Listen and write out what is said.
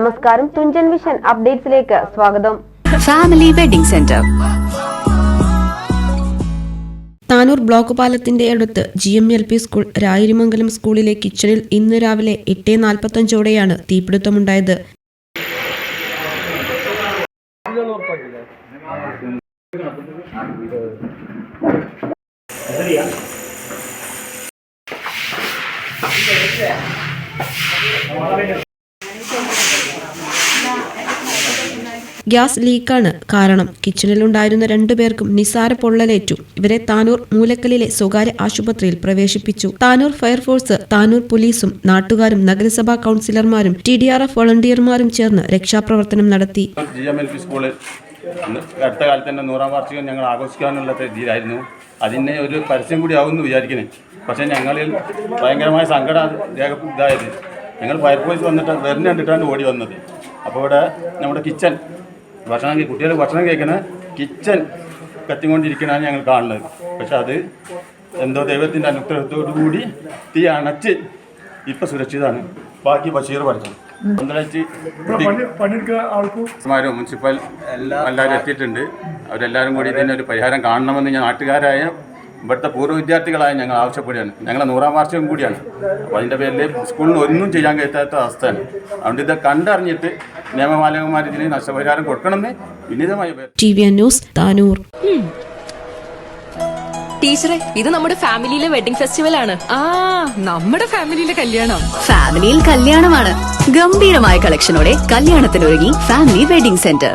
നമസ്കാരം. തുഞ്ചൻ വിഷൻ അപ്ഡേറ്റ്സിലേക്ക് സ്വാഗതം. Family wedding centre. Tanur block പാലത്തിന്റെ അടുത്ത് G M L P school Rayirimangalam സ്കൂളിലെ കിച്ചണിൽ ഇന്ന് രാവിലെ എട്ട് നാൽപ്പത്തഞ്ചോടെയാണ് തീപിടുത്തമുണ്ടായത്. ഗ്യാസ് ലീക്കാണ് കാരണം. കിച്ചണിലുണ്ടായിരുന്ന രണ്ടുപേർക്കും നിസാര പൊള്ളലേറ്റു. ഇവരെ താനൂർ മൂലക്കലിലെ സ്വകാര്യ ആശുപത്രിയിൽ പ്രവേശിപ്പിച്ചു. താനൂർ ഫയർഫോഴ്സ് താനൂർ പോലീസും നാട്ടുകാരും നഗരസഭാ കൗൺസിലർമാരും ടി ഡി ആർ എഫ് വോളണ്ടിയർമാരും ചേർന്ന് രക്ഷാപ്രവർത്തനം നടത്തി. അടുത്ത കാലത്ത് തന്നെ നൂറാം വാർഷികം ഞങ്ങൾ ആഘോഷിക്കാനുള്ള രീതിയിലായിരുന്നു. അതിനെ ഒരു പരസ്യം കൂടി ആവുമെന്ന് വിചാരിക്കുന്നത് പക്ഷേ ഞങ്ങളിൽ ഭയങ്കരമായ സങ്കടം രേഖ ഇതായത്. ഞങ്ങൾ ഫയർഫോഴ്സ് വന്നിട്ട് വെറിന് കണ്ടിട്ടാണ് ഓടി വന്നത്. അപ്പോൾ ഇവിടെ നമ്മുടെ കിച്ചൺ ഭക്ഷണം കുട്ടികൾ ഭക്ഷണം കഴിക്കുന്ന കിച്ചൺ കത്തിക്കൊണ്ടിരിക്കണതാണ് ഞങ്ങൾ കാണുന്നത്. പക്ഷെ അത് എന്തോ ദൈവത്തിന്റെ അനുഗ്രഹത്തോടു കൂടി തീ അണച്ച് ഇപ്പം സുരക്ഷിതമാണ്. ബാക്കി ബഷീർ പറഞ്ഞു ആൾക്കാരും മാരും മുനിസിപ്പൽ എല്ലാവരും എത്തിയിട്ടുണ്ട്. അവരെല്ലാവരും കൂടി ഇതിനൊരു ഒരു പരിഹാരം കാണണമെന്ന് ഞാൻ നാട്ടുകാരായ ഇവിടുത്തെ പൂർവ വിദ്യാർത്ഥികളായ ഞങ്ങൾ ആവശ്യപ്പെടുകയാണ്. ഞങ്ങളെ നൂറാം വാർഷികം കൂടിയാണ്. അപ്പോൾ അതിന്റെ പേരിൽ സ്കൂളിന് ഒന്നും ചെയ്യാൻ കഴിയാത്ത അവസ്ഥയാണ്. അതുകൊണ്ട് ഇത് കണ്ടറിഞ്ഞിട്ട് നിയമപാലകന്മാർ ഇതിന് നഷ്ടപരിഹാരം കൊടുക്കണമെന്ന് വിനീതമായി അപേക്ഷ ടി വി ന്യൂസ് താനൂർ. ടീച്ചറെ ഇത് നമ്മുടെ ഫാമിലിയിലെ വെഡിങ് ഫെസ്റ്റിവൽ ആണ്. ആ നമ്മുടെ ഫാമിലിയിലെ കല്യാണം. ഫാമിലിയിൽ കല്യാണമാണ്. ഗംഭീരമായ കളക്ഷനോടെ കല്യാണത്തിനൊരുങ്ങി ഫാമിലി വെഡിങ് സെന്റർ.